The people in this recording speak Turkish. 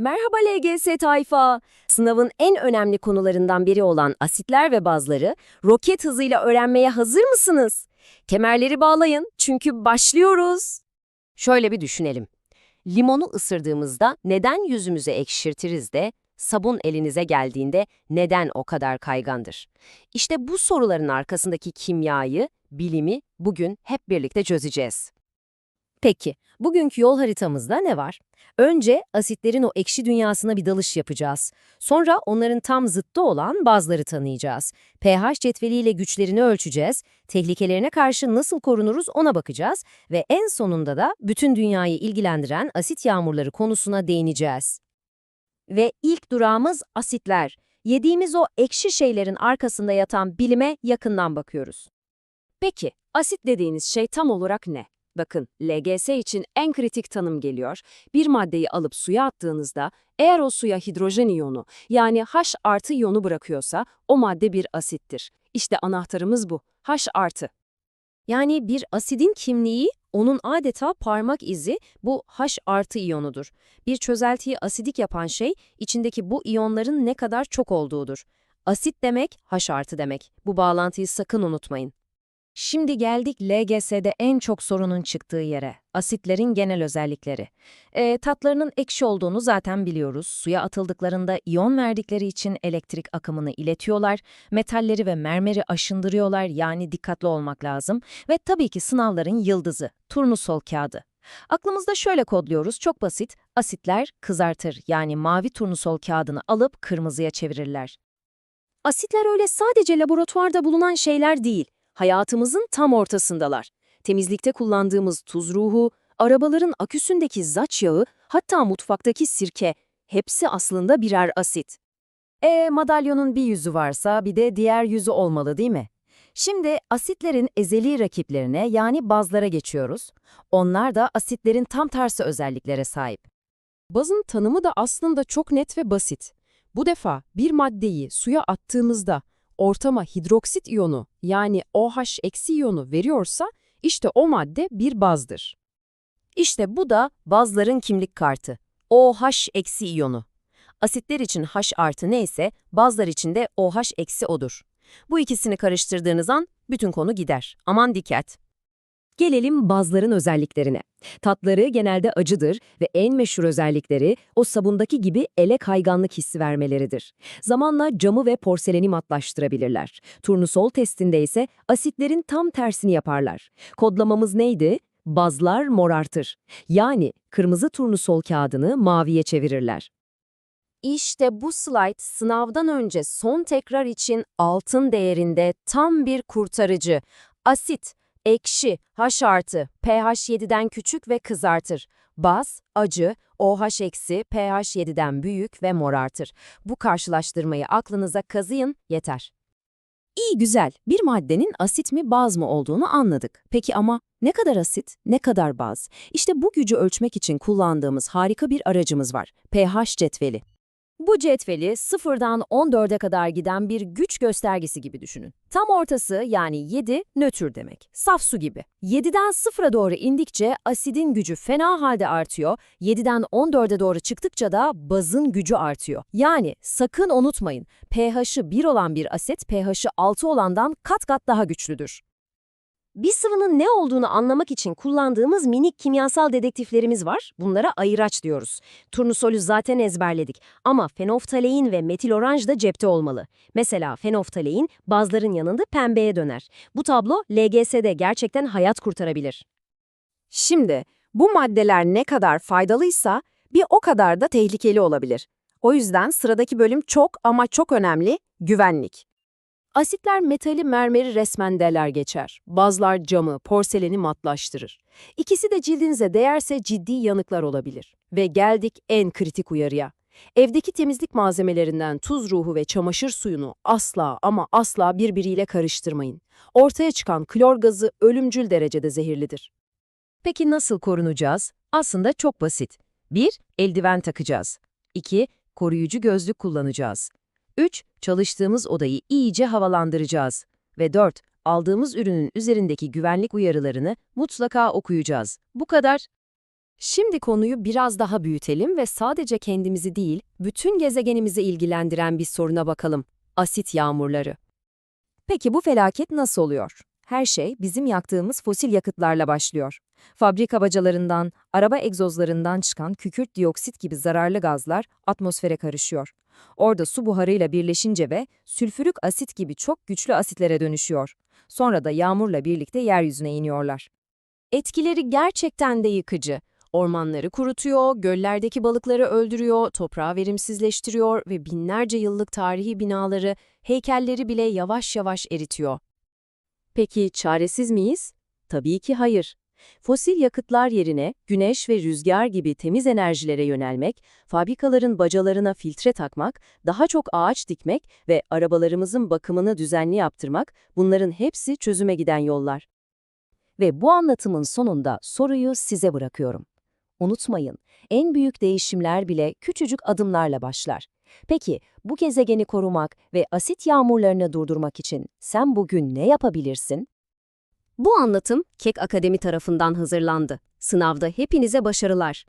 Merhaba LGS tayfa. Sınavın en önemli konularından biri olan asitler ve bazları roket hızıyla öğrenmeye hazır mısınız? Kemerleri bağlayın çünkü başlıyoruz. Şöyle bir düşünelim. Limonu ısırdığımızda neden yüzümüze ekşirtiriz de sabun elinize geldiğinde neden o kadar kaygandır? İşte bu soruların arkasındaki kimyayı, bilimi bugün hep birlikte çözeceğiz. Peki, bugünkü yol haritamızda ne var? Önce asitlerin o ekşi dünyasına bir dalış yapacağız. Sonra onların tam zıttı olan bazları tanıyacağız. pH cetveliyle güçlerini ölçeceğiz, tehlikelerine karşı nasıl korunuruz ona bakacağız ve en sonunda da bütün dünyayı ilgilendiren asit yağmurları konusuna değineceğiz. Ve ilk durağımız asitler. Yediğimiz o ekşi şeylerin arkasında yatan bilime yakından bakıyoruz. Peki, asit dediğiniz şey tam olarak ne? Bakın, LGS için en kritik tanım geliyor. Bir maddeyi alıp suya attığınızda, eğer o suya hidrojen iyonu, yani H artı iyonu bırakıyorsa, o madde bir asittir. İşte anahtarımız bu, H artı. Yani bir asidin kimliği, onun adeta parmak izi bu H artı iyonudur. Bir çözeltiyi asidik yapan şey, içindeki bu iyonların ne kadar çok olduğudur. Asit demek, H artı demek. Bu bağlantıyı sakın unutmayın. Şimdi geldik LGS'de en çok sorunun çıktığı yere, asitlerin genel özellikleri. E, tatlarının ekşi olduğunu zaten biliyoruz. Suya atıldıklarında iyon verdikleri için elektrik akımını iletiyorlar, metalleri ve mermeri aşındırıyorlar yani dikkatli olmak lazım. Ve tabii ki sınavların yıldızı, turnusol kağıdı. Aklımızda şöyle kodluyoruz, çok basit. Asitler kızartır yani mavi turnusol kağıdını alıp kırmızıya çevirirler. Asitler öyle sadece laboratuvarda bulunan şeyler değil hayatımızın tam ortasındalar. Temizlikte kullandığımız tuz ruhu, arabaların aküsündeki zaç yağı, hatta mutfaktaki sirke, hepsi aslında birer asit. E madalyonun bir yüzü varsa bir de diğer yüzü olmalı değil mi? Şimdi asitlerin ezeli rakiplerine yani bazlara geçiyoruz. Onlar da asitlerin tam tersi özelliklere sahip. Bazın tanımı da aslında çok net ve basit. Bu defa bir maddeyi suya attığımızda ortama hidroksit iyonu yani OH iyonu veriyorsa işte o madde bir bazdır. İşte bu da bazların kimlik kartı. OH iyonu. Asitler için H artı neyse bazlar için de OH odur. Bu ikisini karıştırdığınız an bütün konu gider. Aman dikkat! Gelelim bazların özelliklerine. Tatları genelde acıdır ve en meşhur özellikleri o sabundaki gibi ele kayganlık hissi vermeleridir. Zamanla camı ve porseleni matlaştırabilirler. Turnusol testinde ise asitlerin tam tersini yaparlar. Kodlamamız neydi? Bazlar morartır. Yani kırmızı turnusol kağıdını maviye çevirirler. İşte bu slide sınavdan önce son tekrar için altın değerinde tam bir kurtarıcı. Asit, ekşi, H artı, pH 7'den küçük ve kızartır. Baz, acı, OH eksi, pH 7'den büyük ve morartır. Bu karşılaştırmayı aklınıza kazıyın, yeter. İyi güzel, bir maddenin asit mi baz mı olduğunu anladık. Peki ama ne kadar asit, ne kadar baz? İşte bu gücü ölçmek için kullandığımız harika bir aracımız var. pH cetveli. Bu cetveli sıfırdan 14'e kadar giden bir güç göstergesi gibi düşünün. Tam ortası yani 7 nötr demek. Saf su gibi. 7'den 0'a doğru indikçe asidin gücü fena halde artıyor. 7'den 14'e doğru çıktıkça da bazın gücü artıyor. Yani sakın unutmayın pH'ı 1 olan bir asit pH'ı 6 olandan kat kat daha güçlüdür. Bir sıvının ne olduğunu anlamak için kullandığımız minik kimyasal dedektiflerimiz var. Bunlara ayıraç diyoruz. Turnusolü zaten ezberledik ama fenoftalein ve metil oranj da cepte olmalı. Mesela fenoftalein bazların yanında pembeye döner. Bu tablo LGS'de gerçekten hayat kurtarabilir. Şimdi bu maddeler ne kadar faydalıysa bir o kadar da tehlikeli olabilir. O yüzden sıradaki bölüm çok ama çok önemli, güvenlik. Asitler metali mermeri resmen deler geçer. Bazlar camı, porseleni matlaştırır. İkisi de cildinize değerse ciddi yanıklar olabilir. Ve geldik en kritik uyarıya. Evdeki temizlik malzemelerinden tuz ruhu ve çamaşır suyunu asla ama asla birbiriyle karıştırmayın. Ortaya çıkan klor gazı ölümcül derecede zehirlidir. Peki nasıl korunacağız? Aslında çok basit. 1. Eldiven takacağız. 2. Koruyucu gözlük kullanacağız. 3. Çalıştığımız odayı iyice havalandıracağız. Ve 4. Aldığımız ürünün üzerindeki güvenlik uyarılarını mutlaka okuyacağız. Bu kadar. Şimdi konuyu biraz daha büyütelim ve sadece kendimizi değil, bütün gezegenimizi ilgilendiren bir soruna bakalım. Asit yağmurları. Peki bu felaket nasıl oluyor? Her şey bizim yaktığımız fosil yakıtlarla başlıyor. Fabrika bacalarından, araba egzozlarından çıkan kükürt dioksit gibi zararlı gazlar atmosfere karışıyor. Orada su buharıyla birleşince ve sülfürik asit gibi çok güçlü asitlere dönüşüyor. Sonra da yağmurla birlikte yeryüzüne iniyorlar. Etkileri gerçekten de yıkıcı. Ormanları kurutuyor, göllerdeki balıkları öldürüyor, toprağı verimsizleştiriyor ve binlerce yıllık tarihi binaları, heykelleri bile yavaş yavaş eritiyor. Peki çaresiz miyiz? Tabii ki hayır. Fosil yakıtlar yerine güneş ve rüzgar gibi temiz enerjilere yönelmek, fabrikaların bacalarına filtre takmak, daha çok ağaç dikmek ve arabalarımızın bakımını düzenli yaptırmak bunların hepsi çözüme giden yollar. Ve bu anlatımın sonunda soruyu size bırakıyorum. Unutmayın, en büyük değişimler bile küçücük adımlarla başlar. Peki bu gezegeni korumak ve asit yağmurlarını durdurmak için sen bugün ne yapabilirsin? Bu anlatım Kek Akademi tarafından hazırlandı. Sınavda hepinize başarılar.